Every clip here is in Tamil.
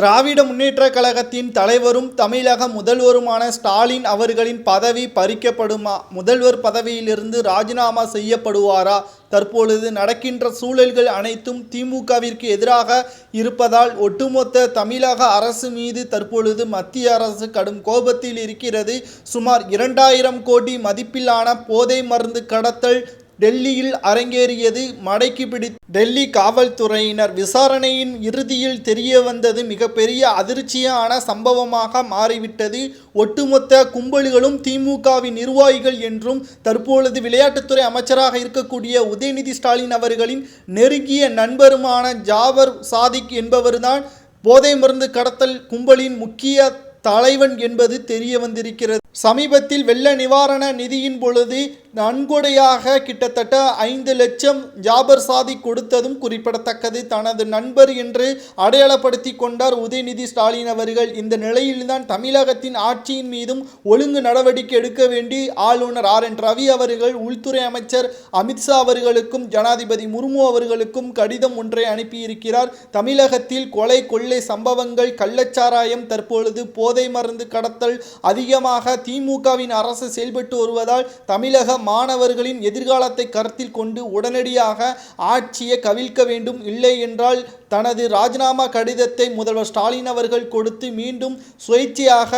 திராவிட முன்னேற்ற கழகத்தின் தலைவரும் தமிழக முதல்வருமான ஸ்டாலின் அவர்களின் பதவி பறிக்கப்படுமா முதல்வர் பதவியிலிருந்து ராஜினாமா செய்யப்படுவாரா? தற்பொழுது நடக்கின்ற சூழல்கள் அனைத்தும் திமுகவிற்கு எதிராக இருப்பதால் ஒட்டுமொத்த தமிழக அரசு மீது தற்பொழுது மத்திய அரசு கடும் கோபத்தில் இருக்கிறது. சுமார் இரண்டாயிரம் கோடி மதிப்பிலான போதை மருந்து கடத்தல் டெல்லியில் அரங்கேறியது மடக்கி பிடி டெல்லி காவல்துறையினர். விசாரணையின் இறுதியில் தெரிய வந்தது மிகப்பெரிய அதிர்ச்சியான சம்பவமாக மாறிவிட்டது. ஒட்டுமொத்த கும்பல்களும் திமுகவின் நிர்வாகிகள் என்றும் தற்பொழுது விளையாட்டுத்துறை அமைச்சராக இருக்கக்கூடிய உதயநிதி ஸ்டாலின் அவர்களின் நெருங்கிய நண்பருமான ஜாவர் சாதிக் என்பவர்தான் போதை மருந்து கடத்தல் கும்பலின் முக்கிய தலைவன் என்பது தெரிய வந்திருக்கிறது. சமீபத்தில் வெள்ள நிவாரண நிதியின் பொழுது நன்கொடையாக கிட்டத்தட்ட ஐந்து லட்சம் ஜாபர் சாதி கொடுத்ததும் குறிப்பிடத்தக்கது. தனது நண்பர் என்று அடையாளப்படுத்தி கொண்டார் உதயநிதி ஸ்டாலின் அவர்கள். இந்த நிலையில்தான் தமிழகத்தின் ஆட்சியின் மீதும் ஒழுங்கு நடவடிக்கை எடுக்க வேண்டி ஆளுநர் ஆர் என் ரவி அவர்கள் உள்துறை அமைச்சர் அமித்ஷா அவர்களுக்கும் ஜனாதிபதி முர்மு அவர்களுக்கும் கடிதம் ஒன்றை அனுப்பியிருக்கிறார். தமிழகத்தில் கொலை கொள்ளை சம்பவங்கள் கள்ளச்சாராயம் தற்பொழுது போதை மருந்து கடத்தல் அதிகமாக திமுகவின் அரசு செயல்பட்டு வருவதால் தமிழக மாணவர்களின் எதிர்காலத்தை கருத்தில் கொண்டு உடனடியாக ஆட்சியை கவிழ்க்க வேண்டும். இல்லை என்றால் தனது ராஜினாமா கடிதத்தை முதல்வர் ஸ்டாலின் அவர்கள் கொடுத்து மீண்டும் சுயேட்சையாக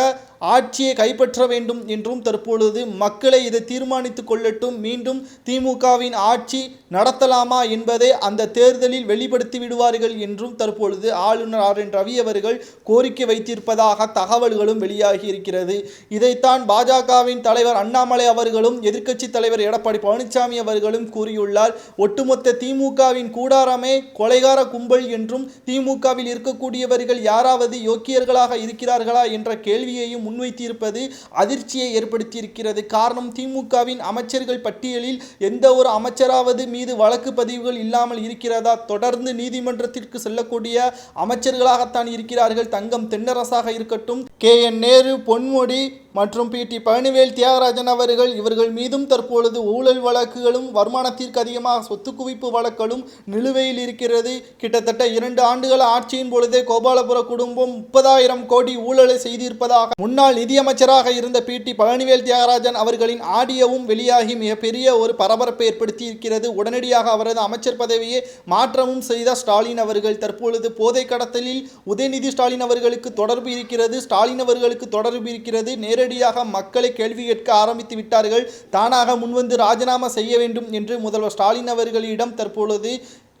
ஆட்சியை கைப்பற்ற வேண்டும் என்றும் தற்பொழுது மக்களை இதை தீர்மானித்துக் கொள்ளட்டும் மீண்டும் திமுகவின் ஆட்சி நடத்தலாமா என்பதை அந்த தேர்தலில் வெளிப்படுத்தி விடுவார்கள் என்றும் தற்பொழுது ஆளுநர் ஆர் என் ரவி அவர்கள் கோரிக்கை வைத்திருப்பதாக தகவல்களும் வெளியாகி இருக்கிறது. இதைத்தான் பாஜகவின் தலைவர் அண்ணாமலை அவர்களும் எதிர்க்கட்சி தலைவர் எடப்பாடி பழனிசாமி அவர்களும் கூறியுள்ளார். ஒட்டுமொத்த திமுகவின் கூடாரமே கொலைகார கும்பல் என்று என்றும் திமுகவில் இருக்கக்கூடியவர்கள் யாராவது யோக்கியர்களாக இருக்கிறார்களா என்ற கேள்வியையும் முன்வைத்திருப்பது அதிர்ச்சியை ஏற்படுத்தியிருக்கிறது. காரணம் திமுகவின் அமைச்சர்கள் பட்டியலில் எந்த ஒரு அமைச்சராவது மீது வழக்கு பதிவுகள் இல்லாமல் இருக்கிறதா? தொடர்ந்து நீதிமன்றத்திற்கு செல்லக்கூடிய அமைச்சர்களாகத்தான் இருக்கிறார்கள். தங்கம் தென்னரசாக இருக்கட்டும் கே. என். நேரு பொன்முடி மற்றும் பி டி பழனிவேல் தியாகராஜன் அவர்கள் இவர்கள் மீதும் தற்பொழுது ஊழல் வழக்குகளும் வருமானத்திற்கு அதிகமாக சொத்து குவிப்பு வழக்குகளும் நிலுவையில் இருக்கிறது. கிட்டத்தட்ட இரண்டு ஆண்டுகள் ஆட்சியின் பொழுதே கோபாலபுர குடும்பம் முப்பதாயிரம் கோடி ஊழலை செய்திருப்பதாக முன்னாள் நிதியமைச்சராக இருந்த பி டி பழனிவேல் தியாகராஜன் அவர்களின் ஆடியோவும் வெளியாகி மிகப்பெரிய ஒரு பரபரப்பை ஏற்படுத்தி இருக்கிறது உடனடியாக அவரது அமைச்சர் பதவியை மாற்றமும் செய்த ஸ்டாலின் அவர்கள் தற்பொழுது போதை கடத்தலில் உதயநிதி ஸ்டாலின் அவர்களுக்கு தொடர்பு இருக்கிறது. ஸ்டாலின் அவர்களுக்கு தொடர்பு இருக்கிறது. நேரடியாக மக்களை கேள்வி கேட்க ஆரம்பித்து விட்டார்கள். தானாக முன்வந்து ராஜினாமா செய்ய வேண்டும் என்று முதல்வர் ஸ்டாலின் அவர்களிடம் தற்பொழுது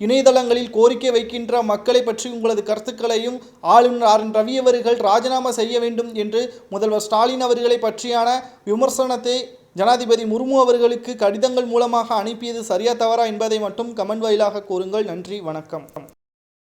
இணையதளங்களில் கோரிக்கை வைக்கின்ற மக்களை பற்றி உங்களது கருத்துக்களையும் ஆளுநர் ஆர். என். ரவி அவர்கள் ராஜினாமா செய்ய வேண்டும் என்று முதல்வர் ஸ்டாலின் அவர்களை பற்றியான விமர்சனத்தை ஜனாதிபதி முர்மு அவர்களுக்கு கடிதங்கள் மூலமாக அனுப்பியது சரியா தவறா என்பதை மட்டும் கமெண்ட் வாயிலாக கூறுங்கள். நன்றி வணக்கம்.